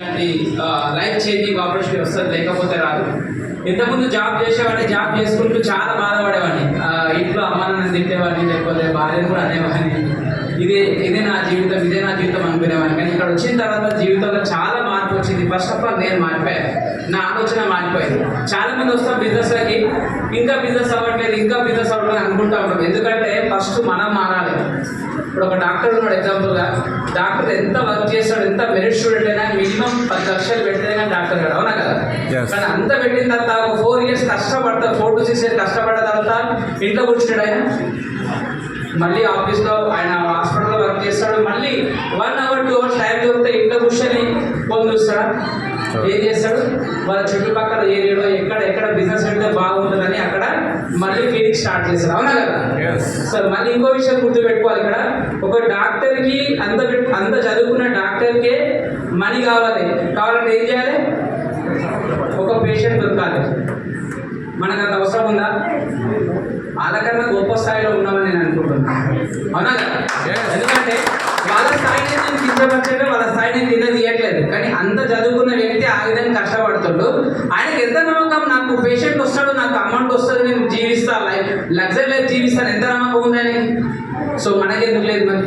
Life changing opportunity వస్తుంది లేకపోతే రాదు. ఇంతకుముందు జాబ్ చేసేవాడిని జాబ్ చేసుకుంటూ చాలా బాధపడేవాడిని. ఇంట్లో అమ్మ నన్ను తిట్టేవాడిని లేకపోతే భార్యను కూడా అనేవాడిని. ఇదే ఇదే నా జీవితం ఇదే నా జీవితం అనుకునేవాడిని. కానీ ఇక్కడ వచ్చిన తర్వాత జీవితంలో చాలా వచ్చింది. ఫస్ట్ ఆఫ్ ఆల్ నేను మారిపోయాను. నా ఆలోచన మారిపోయింది. చాలా మంది వస్తాం బిజినెస్లకి ఇంకా బిజినెస్ అవ్వట్లేదు ఇంకా బిజినెస్ అవ్వట్లేదు అనుకుంటా ఉంటాం ఎందుకంటే ఫస్ట్ మనం మారాలి. ఇప్పుడు ఒక డాక్టర్ ఉన్నాడు ఎగ్జాంపుల్గా డాక్టర్ ఎంత వర్క్ చేస్తాడు ఎంత మెరిట్ స్టూడెంట్ అయినా మినిమం పది లక్షలు కానీ డాక్టర్ కాదు అవునా కదా. కానీ అంత పెట్టిన తర్వాత ఒక ఫోర్ ఇయర్స్ కష్టపడతా ఫోర్ టు సిక్స్ ఇయర్స్ కష్టపడ్డ తర్వాత ఇంట్లో కూర్చున్నాడు ఆయన? మళ్ళీ ఆఫీస్లో ఆయన హాస్పిటల్లో వర్క్ చేస్తాడు. మళ్ళీ one hour two hours time దొరికితే ఇంట్లో కూర్చొని ఫోన్ చూస్తాడు? ఏం చేస్తాడు? వాళ్ళ చుట్టుపక్కల ఏరియాలో ఎక్కడ ఎక్కడ బిజినెస్ పెడితే బాగుంటుందని అక్కడ మళ్ళీ క్లినిక్ స్టార్ట్ చేస్తారు అవునా కదా. సో మళ్ళీ ఇంకో విషయం గుర్తుపెట్టుకోవాలి ఇక్కడ. ఒక డాక్టర్కి అంత అంత చదువుకున్న డాక్టర్కే మనీ కావాలి. కావాలంటే ఏం చేయాలి? ఒక పేషెంట్ దొరకాలి. మనకు అంత అవసరం ఉందా? వాళ్ళకన్నా గొప్ప స్థాయిలో ఉన్నామని నేను అనుకుంటున్నాను అవునా? ఎందుకంటే వాళ్ళ స్థాయిని నేను కిందపరచడం వాళ్ళ స్థాయిని కింద తీయట్లేదు. కానీ అంత చదువుకున్న వ్యక్తి ఆ విధంగా కష్టపడుతుండు. ఆయనకి ఎంత నమ్మకం? నాకు పేషెంట్ వస్తాడు నాకు అమౌంట్ వస్తుంది నేను జీవిస్తా. లైఫ్ లగ్జరీ లైఫ్ జీవిస్తాను. ఎంత నమ్మకం ఉందని సో మనకెందుకు లేదు మరి?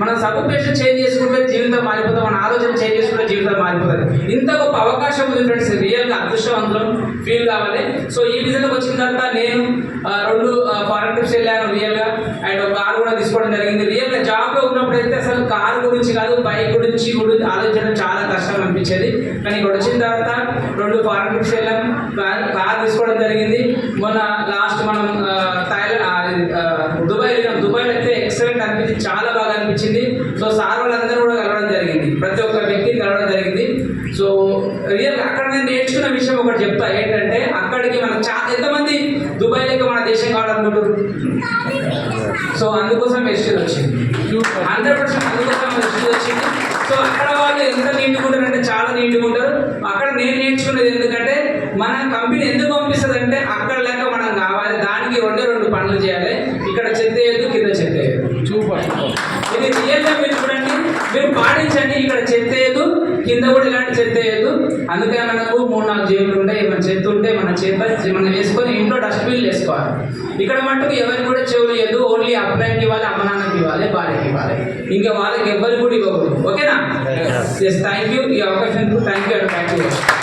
మనం పేషెంట్ చేంజ్ చేసుకుంటే జీవితం మారిపోతాం మన ఆలోచన చేంజ్ చేసుకుంటే జీవితం మారిపోతుంది. ఇంత గొప్ప అవకాశం ఉంది ఫ్రెండ్స్ రియల్గా అదృష్టవంతులం ఫీల్ కావాలి. సో ఈ విధంగా వచ్చిన తర్వాత నేను రెండు ఫారెన్ ట్రిప్స్ వెళ్ళాను రియల్గా అండ్ ఒక కార్ కూడా తీసుకోవడం జరిగింది. రియల్గా జాబ్లో ఉన్నప్పుడు అయితే అసలు కార్ గురించి కాదు బైక్ గురించి కూడా ఆలోచించడం చాలా కష్టం అనిపించేది. కానీ ఇక్కడ వచ్చిన తర్వాత రెండు ఫారెన్ ట్రిప్స్ వెళ్ళాం. కార్- తీసుకోవడం జరిగింది. మొన్న లాస్ట్ మనం థాయిలాండ్ దుబాయ్ వెళ్ళాం. దుబాయ్ దుబాయ్లో అయితే ఎక్సలెంట్ అనిపించింది. చాలా బాగా అనిపించింది. సో సార్ వాళ్ళందరూ కూడా కలవడం జరిగింది. ప్రతి ఒక్క వ్యక్తి కలవడం జరిగింది. సో రియల్ అక్కడ నేను నేర్చుకున్న విషయం ఒకటి చెప్తా. ఏంటంటే అక్కడికి మనం చాలా ఎంతమంది దుబాయ్ లెక్క సో అందుకోసం ఎస్టీల్ వచ్చింది. హండ్రెడ్ పర్సెంట్ అందుకోసం ఎస్టీల్ వచ్చింది. సో అక్కడ వాళ్ళు ఎంత నీట్గా అంటే చాలా నీట్గా ఉంటారు అక్కడ నేను నేర్చుకున్నది ఎందుకంటే మన కంపెనీ ఎందుకు పంపిస్తుంది అంటే అక్కడ లేక మనం కావాలి. దానికి రెండే రెండు పనులు చేయాలి. ఇక్కడ చెత్త వేయద్దు కింద చెత్త వేయద్దు. సూపర్. ఇది రియల్గా మీరు చూడండి. మీరు పాటించండి ఇక్కడ చెత్త వేయద్దు కింద కూడా ఇలాంటి చెత్త వేయద్దు. అందుకే మనకు మూడు నాలుగు జేబులు చెత్త ఉంటే మన చేత మనం వేసుకొని ఇంట్లో డస్ట్బిన్ వేసుకోవాలి. ఇక్కడ మట్టుకు ఎవరికి కూడా చెవులు ఇవ్వద్దు ఓన్లీ అబ్బాయికి ఇవ్వాలి అమ్మ నాన్నకి ఇవ్వాలి భార్యకి ఇవ్వాలి. ఇంకా వాళ్ళకి ఎవరికి కూడా ఇవ్వకూడదు. ఓకేనా? ఎస్ థ్యాంక్ యూ ఈ అవకాశం thank you and thank you